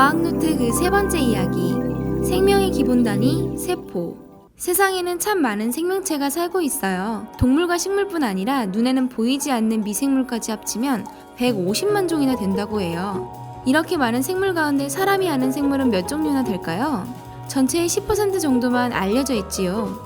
과학노트 그세 번째 이야기. 생명의 기본 단위, 세포. 세상에는 참 많은 생명체가 살고 있어요. 동물과 식물뿐 아니라 눈에는 보이지 않는 미생물까지 합치면 150만 종이나 된다고 해요. 이렇게 많은 생물 가운데 사람이 아는 생물은 몇 종류나 될까요? 전체의 10% 정도만 알려져 있지요.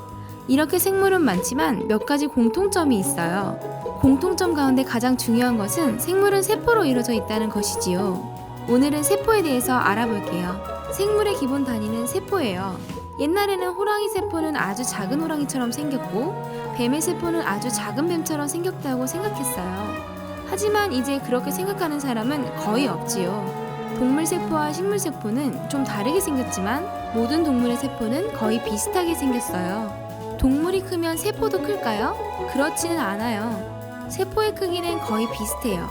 이렇게 생물은 많지만 몇 가지 공통점이 있어요. 공통점 가운데 가장 중요한 것은 생물은 세포로 이루어져 있다는 것이지요. 오늘은 세포에 대해서 알아볼게요. 생물의 기본 단위는 세포예요. 옛날에는 호랑이 세포는 아주 작은 호랑이처럼 생겼고 뱀의 세포는 아주 작은 뱀처럼 생겼다고 생각했어요. 하지만 이제 그렇게 생각하는 사람은 거의 없지요. 동물 세포와 식물 세포는 좀 다르게 생겼지만 모든 동물의 세포는 거의 비슷하게 생겼어요. 동물이 크면 세포도 클까요? 그렇지는 않아요. 세포의 크기는 거의 비슷해요.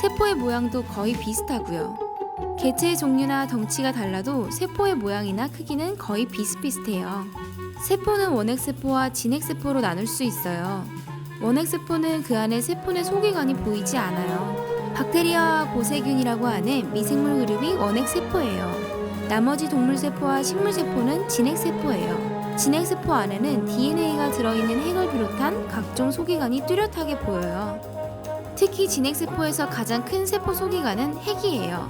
세포의 모양도 거의 비슷하고요. 개체의 종류나 덩치가 달라도 세포의 모양이나 크기는 거의 비슷비슷해요. 세포는 원핵세포와 진핵세포로 나눌 수 있어요. 원핵세포는 그 안에 세포의 소기관이 보이지 않아요. 박테리아와 고세균이라고 하는 미생물 그룹이 원핵세포예요. 나머지 동물세포와 식물세포는 진핵세포예요. 진핵세포 안에는 DNA가 들어있는 핵을 비롯한 각종 소기관이 뚜렷하게 보여요. 특히 진핵세포에서 가장 큰 세포 소기관은 핵이에요.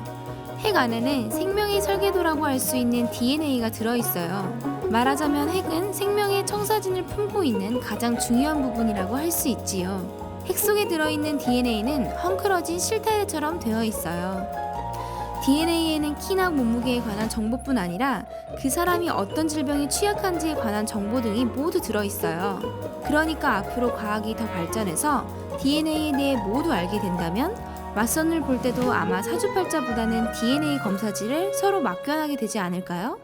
핵 안에는 생명의 설계도라고 할 수 있는 DNA가 들어있어요. 말하자면 핵은 생명의 청사진을 품고 있는 가장 중요한 부분이라고 할 수 있지요. 핵 속에 들어있는 DNA는 헝클어진 실타래처럼 되어 있어요. DNA에는 키나 몸무게에 관한 정보뿐 아니라 그 사람이 어떤 질병에 취약한지에 관한 정보 등이 모두 들어있어요. 그러니까 앞으로 과학이 더 발전해서 DNA에 대해 모두 알게 된다면 맞선을 볼 때도 아마 사주팔자보다는 DNA 검사지를 서로 맡겨나게 되지 않을까요?